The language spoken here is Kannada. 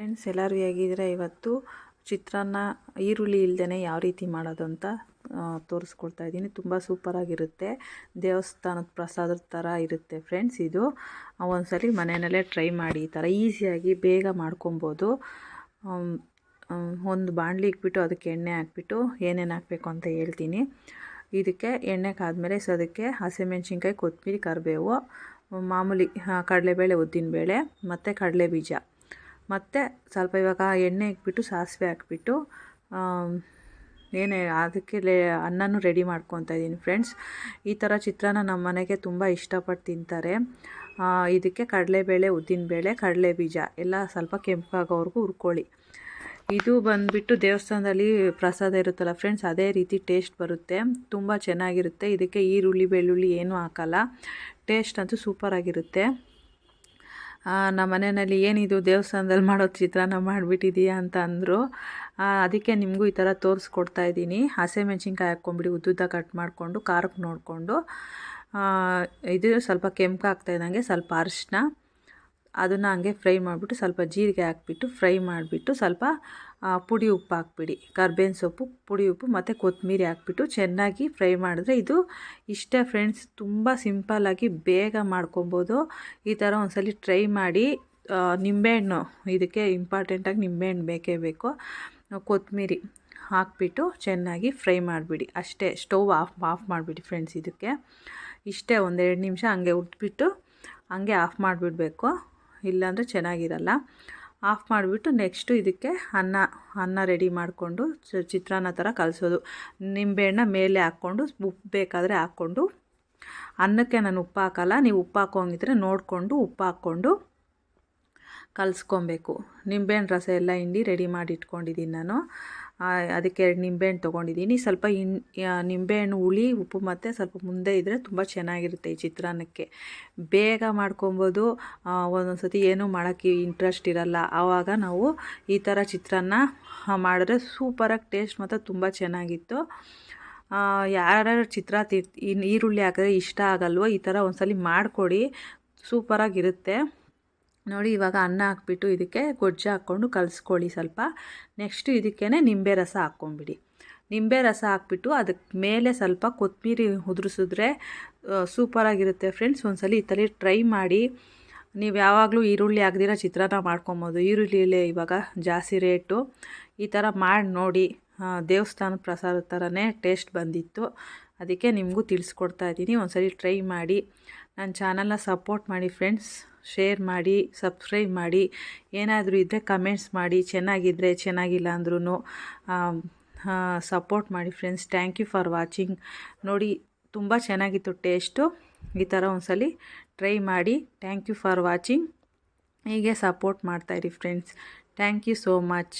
ಫ್ರೆಂಡ್ಸ್ ಎಲ್ಲರೂ ಹೇಗಿದ್ರೆ ಇವತ್ತು ಚಿತ್ರಾನ್ನ ಈರುಳ್ಳಿ ಇಲ್ಲದೇ ಯಾವ ರೀತಿ ಮಾಡೋದು ಅಂತ ತೋರಿಸ್ಕೊಳ್ತಾ ಇದ್ದೀನಿ. ತುಂಬ ಸೂಪರಾಗಿರುತ್ತೆ ದೇವಸ್ಥಾನದ ಪ್ರಸಾದದ ಥರ ಇರುತ್ತೆ ಫ್ರೆಂಡ್ಸ್ ಇದು. ಒಂದ್ಸಲ ಮನೆಯಲ್ಲೇ ಟ್ರೈ ಮಾಡಿ, ಈ ಥರ ಈಸಿಯಾಗಿ ಬೇಗ ಮಾಡ್ಕೊಬೋದು. ಒಂದು ಬಾಣಲಿ ಇಕ್ಬಿಟ್ಟು ಅದಕ್ಕೆ ಎಣ್ಣೆ ಹಾಕ್ಬಿಟ್ಟು ಏನೇನು ಹಾಕಬೇಕು ಅಂತ ಹೇಳ್ತೀನಿ. ಇದಕ್ಕೆ ಎಣ್ಣೆ ಕಾದ್ಮೇಲೆ ಸೊ ಅದಕ್ಕೆ ಹಸಿಮೆಣ್ಸಿನ್ಕಾಯಿ ಕೊತ್ತಂಬರಿ ಕರಿಬೇವು, ಮಾಮೂಲಿ ಕಡಲೆಬೇಳೆ, ಉದ್ದಿನಬೇಳೆ, ಮತ್ತು ಕಡಲೆ ಬೀಜ ಮತ್ತು ಸ್ವಲ್ಪ ಇವಾಗ ಎಣ್ಣೆ ಇಕ್ಬಿಟ್ಟು ಸಾಸಿವೆ ಹಾಕ್ಬಿಟ್ಟು ಏನೇ ಅದಕ್ಕೆ ಲೇ, ಅನ್ನನೂ ರೆಡಿ ಮಾಡ್ಕೊತಾ ಇದ್ದೀನಿ ಫ್ರೆಂಡ್ಸ್. ಈ ಥರ ಚಿತ್ರಾನ್ನ ನಮ್ಮ ಮನೆಗೆ ತುಂಬ ಇಷ್ಟಪಟ್ಟು ತಿಂತಾರೆ. ಇದಕ್ಕೆ ಕಡಲೆಬೇಳೆ, ಉದ್ದಿನಬೇಳೆ ಕಡಲೆ ಬೀಜ ಎಲ್ಲ ಸ್ವಲ್ಪ ಕೆಂಪಾಗೋವರೆಗೂ ಹುರ್ಕೊಳ್ಳಿ. ಇದು ಬಂದುಬಿಟ್ಟು ದೇವಸ್ಥಾನದಲ್ಲಿ ಪ್ರಸಾದ ಇರುತ್ತಲ್ಲ ಫ್ರೆಂಡ್ಸ್, ಅದೇ ರೀತಿ ಟೇಸ್ಟ್ ಬರುತ್ತೆ. ತುಂಬ ಚೆನ್ನಾಗಿರುತ್ತೆ. ಇದಕ್ಕೆ ಈರುಳ್ಳಿ, ಬೆಳ್ಳುಳ್ಳಿ ಏನೂ ಹಾಕಲ್ಲ. ಟೇಸ್ಟ್ ಅಂತೂ ಸೂಪರಾಗಿರುತ್ತೆ. ನಮ್ಮ ಮನೆಯಲ್ಲಿ ಏನಿದು? ದೇವಸ್ಥಾನದಲ್ಲಿ ಮಾಡೋ ಚಿತ್ರಾನ್ನ ಮಾಡಿಬಿಟ್ಟಿದೀಯಾ? ಅಂತ ಅಂದರು. ಅದಕ್ಕೆ ನಿಮಗೂ ಈ ಥರ ತೋರಿಸ್ಕೊಡ್ತಾ ಇದ್ದೀನಿ. ಹಸಿಮೆಣ್ಸಿನ್ಕಾಯಿ ಹಾಕ್ಕೊಂಬಿಡಿ, ಉದ್ದುದ್ದ ಕಟ್ ಮಾಡಿಕೊಂಡು, ಖಾರಕ್ಕೆ ನೋಡಿಕೊಂಡು. ಇದು ಸ್ವಲ್ಪ ಕೆಂಪು ಆಗ್ತಾ ಇದ್ದಂಗೆ ಸ್ವಲ್ಪ ಅರಿಶಿನ ಅದನ್ನು ಹಂಗೆ ಫ್ರೈ ಮಾಡಿಬಿಟ್ಟು ಸ್ವಲ್ಪ ಜೀರಿಗೆ ಹಾಕ್ಬಿಟ್ಟು ಫ್ರೈ ಮಾಡಿಬಿಟ್ಟು ಸ್ವಲ್ಪ ಪುಡಿ ಉಪ್ಪು ಹಾಕ್ಬಿಡಿ. ಕರ್ಬೇವಿನ ಸೊಪ್ಪು, ಪುಡಿ ಉಪ್ಪು ಮತ್ತು ಕೊತ್ತಂಬರಿ ಹಾಕ್ಬಿಟ್ಟು ಚೆನ್ನಾಗಿ ಫ್ರೈ ಮಾಡಿದ್ರೆ ಇದು ಇಷ್ಟೇ ಫ್ರೆಂಡ್ಸ್ ತುಂಬ ಸಿಂಪಲ್ಲಾಗಿ ಬೇಗ ಮಾಡ್ಕೊಬೋದು. ಈ ಥರ ಒಂದ್ಸಲ ಟ್ರೈ ಮಾಡಿ ನಿಂಬೆಹಣ್ಣು, ಇದಕ್ಕೆ ಇಂಪಾರ್ಟೆಂಟಾಗಿ ನಿಂಬೆಹಣ್ಣು ಬೇಕೇ ಬೇಕು. ಕೊತ್ತಂಬರಿ ಹಾಕ್ಬಿಟ್ಟು ಚೆನ್ನಾಗಿ ಫ್ರೈ ಮಾಡಿಬಿಡಿ. ಅಷ್ಟೇ ಸ್ಟವ್ ಆಫ್ ಆಫ್ ಮಾಡಿಬಿಡಿ ಫ್ರೆಂಡ್ಸ್ ಇದಕ್ಕೆ. ಇಷ್ಟೇ ಒಂದೆರಡು ನಿಮಿಷ ಹಂಗೆ ಉಟ್ಬಿಟ್ಟು ಹಂಗೆ ಆಫ್ ಮಾಡಿಬಿಡ್ಬೇಕು. ಇಲ್ಲಾಂದರೆ ಚೆನ್ನಾಗಿರಲ್ಲ. ಆಫ್ ಮಾಡಿಬಿಟ್ಟು ನೆಕ್ಸ್ಟು ಇದಕ್ಕೆ ಅನ್ನ ಅನ್ನ ರೆಡಿ ಮಾಡಿಕೊಂಡು ಚಿತ್ರಾನ್ನ ಥರ ಕಲಿಸೋದು. ನಿಂಬೆಹಣ್ಣ ಮೇಲೆ ಹಾಕ್ಕೊಂಡು ಉಪ್ಪು ಬೇಕಾದರೆ ಹಾಕ್ಕೊಂಡು, ಅನ್ನಕ್ಕೆ ನಾನು ಉಪ್ಪು ಹಾಕಲ್ಲ, ನೀವು ಉಪ್ಪು ಹಾಕೋಂಗಿದ್ರೆ ನೋಡಿಕೊಂಡು ಉಪ್ಪು ಹಾಕ್ಕೊಂಡು ಕಲಿಸ್ಕೊಬೇಕು. ನಿಂಬೆಹಣ್ಣು ರಸ ಎಲ್ಲ ಹಿಂಡಿ ರೆಡಿ ಮಾಡಿ ಇಟ್ಕೊಂಡಿದ್ದೀನಿ ನಾನು. ಅದಕ್ಕೆ ಎರಡು ನಿಂಬೆಹಣ್ಣು ತೊಗೊಂಡಿದ್ದೀನಿ. ಸ್ವಲ್ಪ ಇನ್ ನಿಂಬೆಹಣ್ಣು, ಹುಳಿ, ಉಪ್ಪು ಮತ್ತು ಸ್ವಲ್ಪ ಮುಂದೆ ಇದ್ದರೆ ತುಂಬ ಚೆನ್ನಾಗಿರುತ್ತೆ ಈ ಚಿತ್ರಾನ್ನಕ್ಕೆ. ಬೇಗ ಮಾಡ್ಕೊಬೋದು. ಒಂದೊಂದು ಸತಿ ಏನೂ ಮಾಡೋಕ್ಕೆ ಇಂಟ್ರೆಸ್ಟ್ ಇರಲ್ಲ. ಆವಾಗ ನಾವು ಈ ಥರ ಚಿತ್ರಾನ್ನ ಮಾಡಿದ್ರೆ ಸೂಪರಾಗಿ ಟೇಸ್ಟ್ ಮಾತ್ರ ತುಂಬ ಚೆನ್ನಾಗಿತ್ತು. ಯಾರ್ಯಾರು ಚಿತ್ರ ತಿ ಈರುಳ್ಳಿ ಹಾಕಿದ್ರೆ ಇಷ್ಟ ಆಗಲ್ವೋ ಈ ಥರ ಒಂದ್ಸಲಿ ಮಾಡಿಕೊಡಿ. ಸೂಪರಾಗಿರುತ್ತೆ. ನೋಡಿ, ಇವಾಗ ಅನ್ನ ಹಾಕ್ಬಿಟ್ಟು ಇದಕ್ಕೆ ಗೊಜ್ಜು ಹಾಕ್ಕೊಂಡು ಕಲಿಸ್ಕೊಳ್ಳಿ ಸ್ವಲ್ಪ. ನೆಕ್ಸ್ಟು ಇದಕ್ಕೇ ನಿಂಬೆ ರಸ ಹಾಕ್ಕೊಂಬಿಡಿ. ನಿಂಬೆ ರಸ ಹಾಕ್ಬಿಟ್ಟು ಅದಕ್ಕೆ ಮೇಲೆ ಸ್ವಲ್ಪ ಕೊತ್ತಂಬರಿ ಉದುರಿಸಿದ್ರೆ ಸೂಪರಾಗಿರುತ್ತೆ ಫ್ರೆಂಡ್ಸ್ ಒಂದ್ಸಲಿ ಈ ಥರ ಟ್ರೈ ಮಾಡಿ. ನೀವು ಯಾವಾಗಲೂ ಈರುಳ್ಳಿ ಆಗದಿರೋ ಚಿತ್ರಾನ್ನ ಮಾಡ್ಕೊಬೋದು. ಈರುಳ್ಳಿಲೇ ಇವಾಗ ಜಾಸ್ತಿ ರೇಟು ಈ ಥರ ಮಾಡಿ ನೋಡಿ. ದೇವಸ್ಥಾನ ದೇವಸ್ಥಾನದ ಪ್ರಸಾದ ಥರನೇ ಟೇಸ್ಟ್ ಬಂದಿತ್ತು. ಅದಕ್ಕೆ ನಿಮಗೂ ತಿಳಿಸ್ಕೊಡ್ತಾ ಇದ್ದೀನಿ. ಒಂದ್ಸಲಿ ಟ್ರೈ ಮಾಡಿ. ನನ್ನ ಚಾನಲ್ನ ಸಪೋರ್ಟ್ ಮಾಡಿ ಫ್ರೆಂಡ್ಸ್ ಶೇರ್ ಮಾಡಿ ಸಬ್ಸ್ಕ್ರೈಬ್ ಮಾಡಿ, ಏನಾದರೂ ಇದ್ದರೆ ಕಮೆಂಟ್ಸ್ ಮಾಡಿ ಚೆನ್ನಾಗಿದ್ದರೆ ಚೆನ್ನಾಗಿಲ್ಲ ಅಂದ್ರೂ ಸಪೋರ್ಟ್ ಮಾಡಿ friends thank you for watching ನೋಡಿ, ತುಂಬ ಚೆನ್ನಾಗಿತ್ತು ಟೇಸ್ಟು ಈ ಥರ ಒಂದ್ಸಲಿ ಟ್ರೈ ಮಾಡಿ. ಥ್ಯಾಂಕ್ ಯು ಫಾರ್ ವಾಚಿಂಗ್ ಹೀಗೆ support ಮಾಡ್ತಾಯಿರಿ friends thank you so much